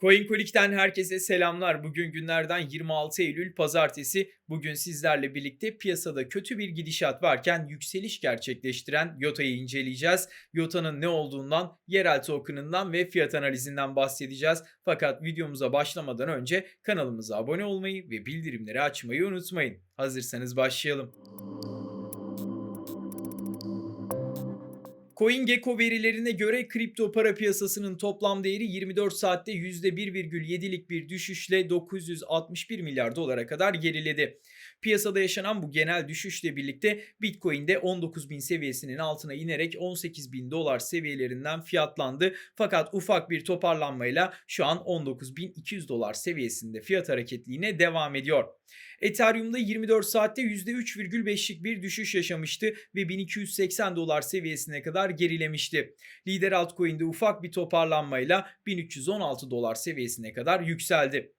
CoinColic'ten herkese selamlar. Bugün günlerden 26 Eylül Pazartesi. Bugün sizlerle birlikte piyasada kötü bir gidişat varken yükseliş gerçekleştiren YOTA'yı inceleyeceğiz. YOTA'nın ne olduğundan, yerel token'ından ve fiyat analizinden bahsedeceğiz. Fakat videomuza başlamadan önce kanalımıza abone olmayı ve bildirimleri açmayı unutmayın. Hazırsanız başlayalım. CoinGecko verilerine göre kripto para piyasasının toplam değeri 24 saatte %1,7'lik bir düşüşle 961 milyar dolara kadar geriledi. Piyasada yaşanan bu genel düşüşle birlikte Bitcoin'de 19 bin seviyesinin altına inerek 18 bin dolar seviyelerinden fiyatlandı. Fakat ufak bir toparlanmayla şu an 19.200 dolar seviyesinde fiyat hareketliğine devam ediyor. Ethereum'da 24 saatte %3,5'lik bir düşüş yaşamıştı ve 1280 dolar seviyesine kadar gerilemişti. Lider altcoin'de ufak bir toparlanmayla 1316 dolar seviyesine kadar yükseldi.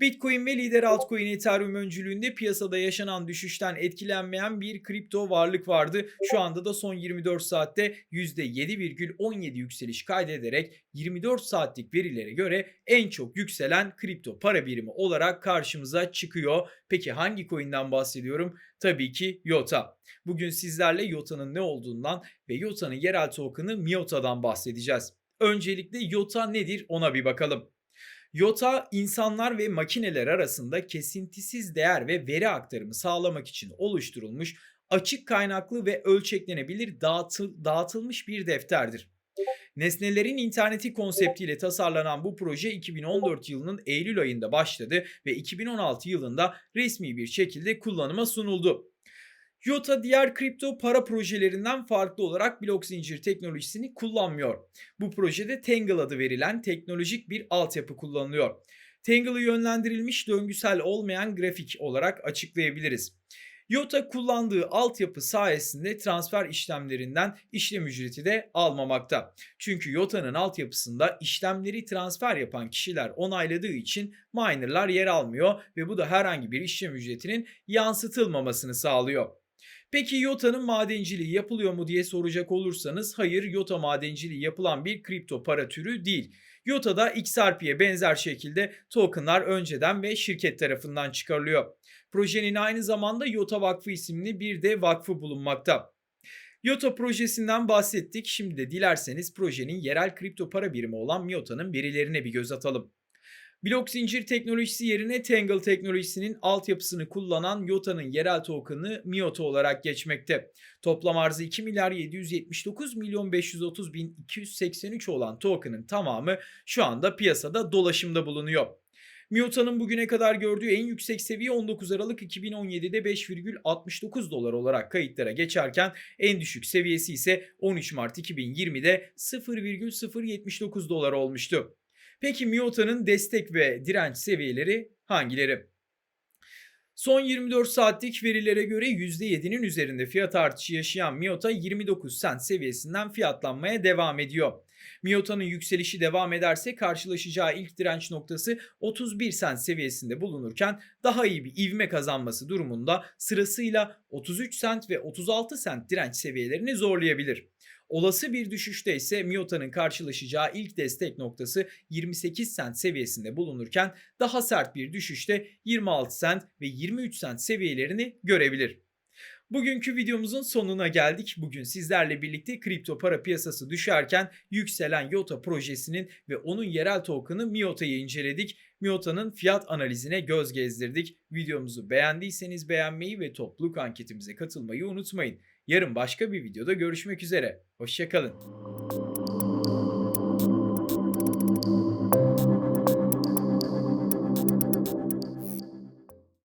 Bitcoin ve lider altcoin Ethereum öncülüğünde piyasada yaşanan düşüşten etkilenmeyen bir kripto varlık vardı. Şu anda da son 24 saatte %7,17 yükseliş kaydederek 24 saatlik verilere göre en çok yükselen kripto para birimi olarak karşımıza çıkıyor. Peki hangi coin'den bahsediyorum? Tabii ki YOTA. Bugün sizlerle YOTA'nın ne olduğundan ve YOTA'nın yerel token'ı MIOTA'dan bahsedeceğiz. Öncelikle YOTA nedir ona bir bakalım. YOTA insanlar ve makineler arasında kesintisiz değer ve veri aktarımı sağlamak için oluşturulmuş açık kaynaklı ve ölçeklenebilir dağıtıl, dağıtılmış bir defterdir. Nesnelerin interneti konseptiyle tasarlanan bu proje 2014 yılının Eylül ayında başladı ve 2016 yılında resmi bir şekilde kullanıma sunuldu. YOTA diğer kripto para projelerinden farklı olarak blok zincir teknolojisini kullanmıyor. Bu projede Tangle adı verilen teknolojik bir altyapı kullanılıyor. Tangle'ı yönlendirilmiş döngüsel olmayan grafik olarak açıklayabiliriz. YOTA kullandığı altyapı sayesinde transfer işlemlerinden işlem ücreti de almamakta. Çünkü YOTA'nın altyapısında işlemleri transfer yapan kişiler onayladığı için minerlar yer almıyor ve bu da herhangi bir işlem ücretinin yansıtılmamasını sağlıyor. Peki YOTA'nın madenciliği yapılıyor mu diye soracak olursanız hayır YOTA madenciliği yapılan bir kripto para türü değil. YOTA'da XRP'ye benzer şekilde tokenlar önceden ve şirket tarafından çıkarılıyor. Projenin aynı zamanda YOTA Vakfı isimli bir de vakfı bulunmakta. YOTA projesinden bahsettik. Şimdi de dilerseniz projenin yerel kripto para birimi olan MIOTA'nın verilerine bir göz atalım. Blok zincir teknolojisi yerine Tangle teknolojisinin altyapısını kullanan YOTA'nın yerel token'ı MIOTA olarak geçmekte. Toplam arzı 2 milyar 779 milyon 530 bin 283 olan token'ın tamamı şu anda piyasada dolaşımda bulunuyor. MIOTA'nın bugüne kadar gördüğü en yüksek seviye 19 Aralık 2017'de 5,69 dolar olarak kayıtlara geçerken en düşük seviyesi ise 13 Mart 2020'de 0,079 dolar olmuştu. Peki MIOTA'nın destek ve direnç seviyeleri hangileri? Son 24 saatlik verilere göre %7'nin üzerinde fiyat artışı yaşayan MIOTA 29 sent seviyesinden fiyatlanmaya devam ediyor. MIOTA'nın yükselişi devam ederse karşılaşacağı ilk direnç noktası 31 sent seviyesinde bulunurken daha iyi bir ivme kazanması durumunda sırasıyla 33 sent ve 36 sent direnç seviyelerini zorlayabilir. Olası bir düşüşte ise MIOTA'nın karşılaşacağı ilk destek noktası 28 sent seviyesinde bulunurken daha sert bir düşüşte 26 sent ve 23 sent seviyelerini görebilir. Bugünkü videomuzun sonuna geldik. Bugün sizlerle birlikte kripto para piyasası düşerken yükselen YOTA projesinin ve onun yerel token'ı MIOTA'yı inceledik. MIOTA'nın fiyat analizine göz gezdirdik. Videomuzu beğendiyseniz beğenmeyi ve topluluk anketimize katılmayı unutmayın. Yarın başka bir videoda görüşmek üzere. Hoşçakalın.